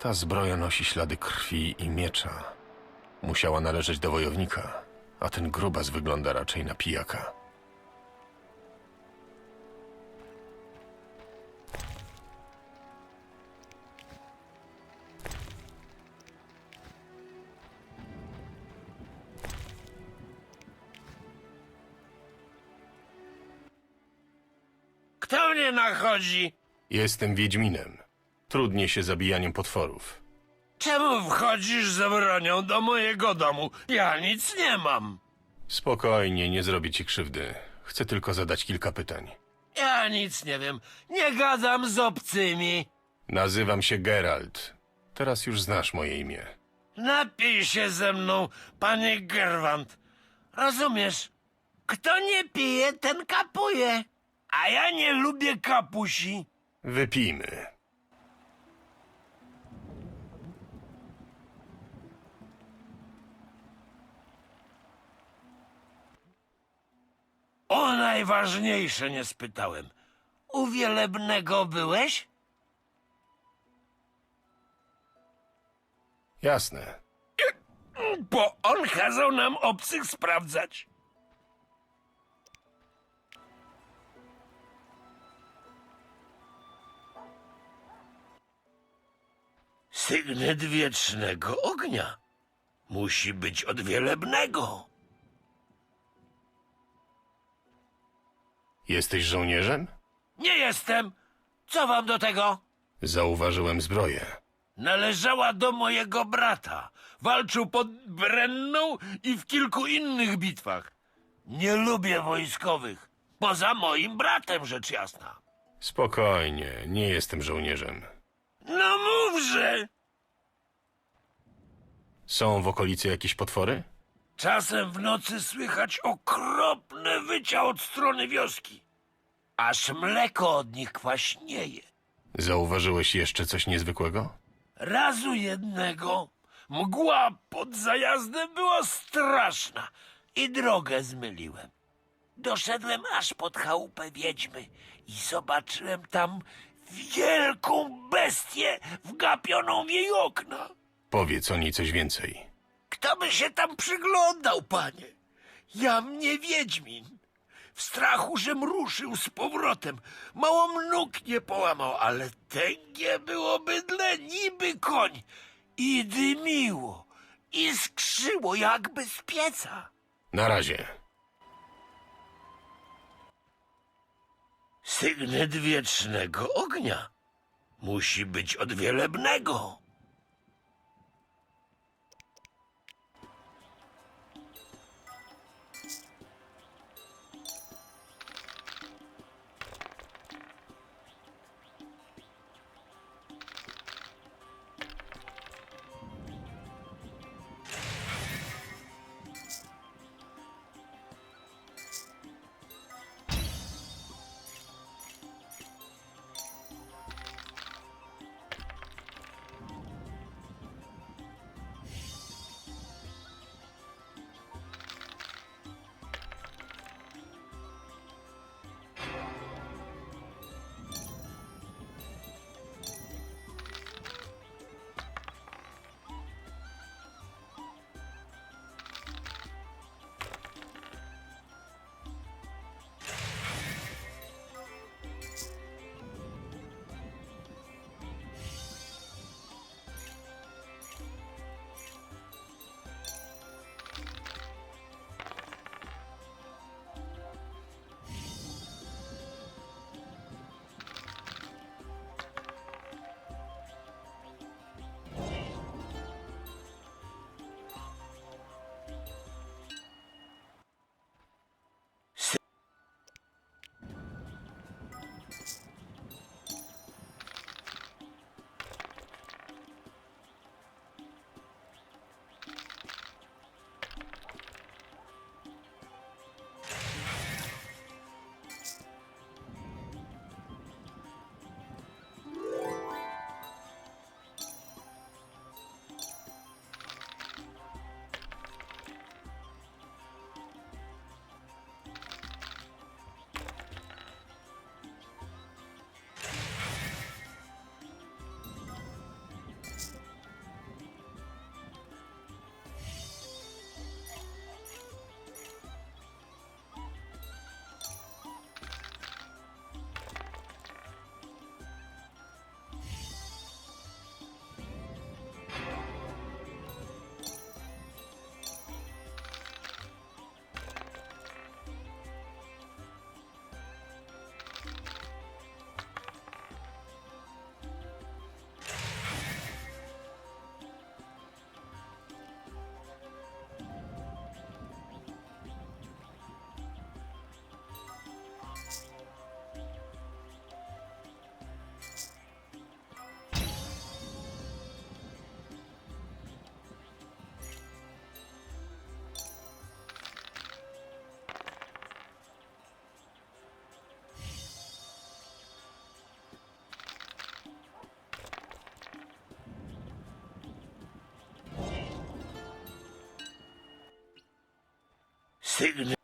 Ta zbroja nosi ślady krwi i miecza. Musiała należeć do wojownika, a ten grubas wygląda raczej na pijaka. Kto mnie nachodzi? Jestem Wiedźminem. Trudnie się zabijaniem potworów. Czemu wchodzisz z bronią do mojego domu? Ja nic nie mam. Spokojnie, nie zrobię ci krzywdy. Chcę tylko zadać kilka pytań. Ja nic nie wiem. Nie gadam z obcymi. Nazywam się Geralt. Teraz już znasz moje imię. Napij się ze mną, panie Gerwant. Rozumiesz? Kto nie pije, ten kapuje. A ja nie lubię kapusi. Wypijmy. O najważniejsze nie spytałem. U wielebnego byłeś? Jasne. Bo on kazał nam obcych sprawdzać. Sygnet wiecznego ognia. Musi być od wielebnego. Jesteś żołnierzem? Nie jestem. Co wam do tego? Zauważyłem zbroję. Należała do mojego brata. Walczył pod Brenną i w kilku innych bitwach. Nie lubię wojskowych. Poza moim bratem, rzecz jasna. Spokojnie, nie jestem żołnierzem. No mówże! Są w okolicy jakieś potwory? Czasem w nocy słychać okropne wycia od strony wioski. Aż mleko od nich kwaśnieje. Zauważyłeś jeszcze coś niezwykłego? Razu jednego mgła pod zajazdem była straszna i drogę zmyliłem. Doszedłem aż pod chałupę wiedźmy i zobaczyłem tam wielką bestię wgapioną w jej okna. Powiedz o niej coś więcej. Kto by się tam przyglądał, panie? Ja mnie wiedźmin. W strachu, żem ruszył z powrotem. Mało nóg nie połamał, ale tęgie było bydle niby koń. I dymiło, i skrzyło jakby z pieca. Na razie. Sygnet wiecznego ognia. Musi być od wielebnego. Sevgili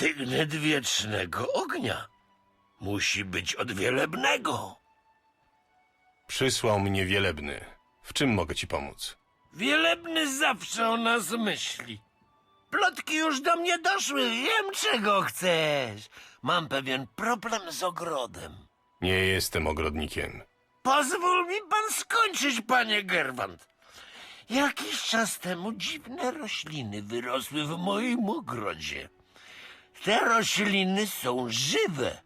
Sygnet wiecznego ognia. Musi być od wielebnego. Przysłał mnie wielebny. W czym mogę ci pomóc? Wielebny zawsze o nas myśli. Plotki już do mnie doszły, wiem czego chcesz. Mam pewien problem z ogrodem. Nie jestem ogrodnikiem. Pozwól mi pan skończyć, panie Gerwant. Jakiś czas temu dziwne rośliny wyrosły w moim ogrodzie. Te rośliny są żywe.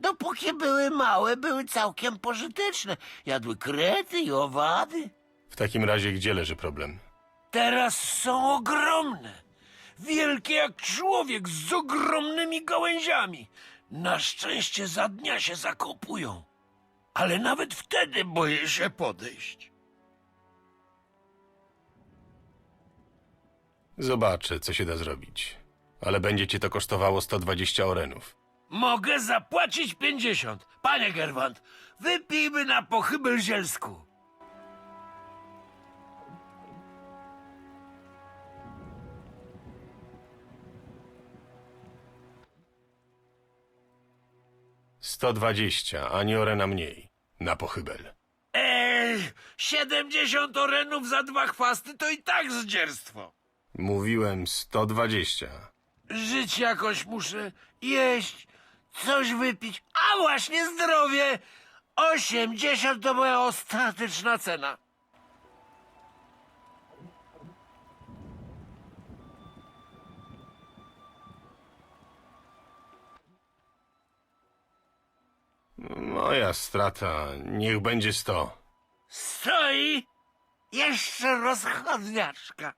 Dopóki były małe, były całkiem pożyteczne. Jadły krety i owady. W takim razie gdzie leży problem? Teraz są ogromne. Wielkie jak człowiek z ogromnymi gałęziami. Na szczęście za dnia się zakopują. Ale nawet wtedy boję się podejść. Zobaczę, co się da zrobić. Ale będzie cię to kosztowało 120 orenów. Mogę zapłacić pięćdziesiąt. Panie Gerwant, wypijmy na pochybel zielsku. Sto dwadzieścia, ani orena mniej. Na pochybel. Ej, siedemdziesiąt orenów za dwa chwasty to i tak zdzierstwo. Mówiłem sto dwadzieścia. Żyć jakoś muszę, jeść, coś wypić, a właśnie zdrowie. Osiemdziesiąt to moja ostateczna cena. Moja strata, niech będzie sto. Stoi jeszcze rozchodniaczka.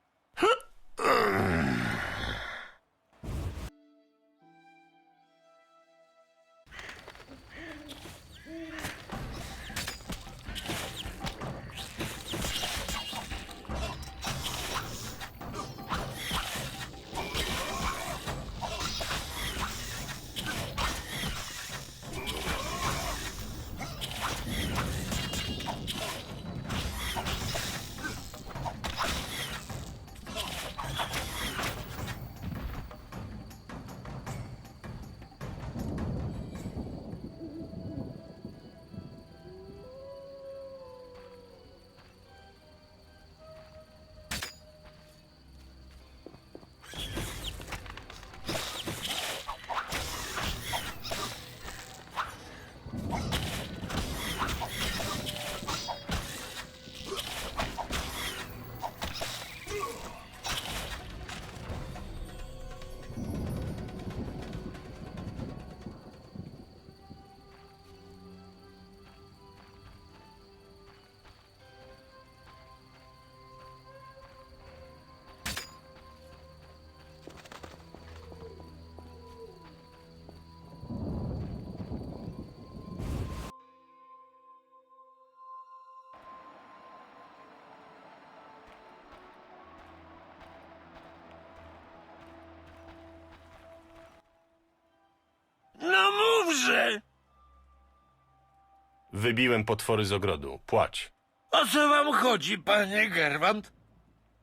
Wybiłem potwory z ogrodu. Płać. O co wam chodzi, panie Gerwant?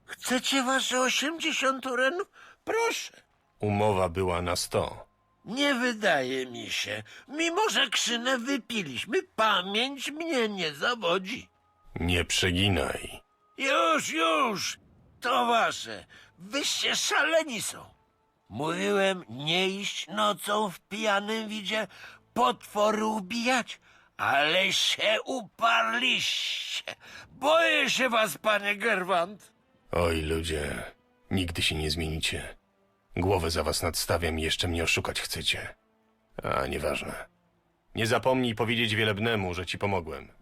Chcecie wasze osiemdziesiąt urenów? Proszę. Umowa była na sto. Nie wydaje mi się. Mimo, że krzynę wypiliśmy, pamięć mnie nie zawodzi. Nie przeginaj. Już, już! To wasze. Wyście szaleni są. Mówiłem nie iść nocą w pijanym widzie potwory ubijać, ale się uparliście. Boję się was, panie Gerwant. Oj, ludzie, nigdy się nie zmienicie. Głowę za was nadstawiam i jeszcze mnie oszukać chcecie. A, nieważne. Nie zapomnij powiedzieć wielebnemu, że ci pomogłem.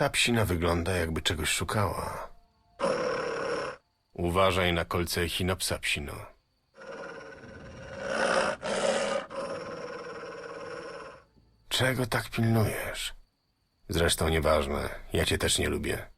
Ta psina wygląda, jakby czegoś szukała. Uważaj na kolce echinopsa, psino. Czego tak pilnujesz? Zresztą nieważne, ja cię też nie lubię.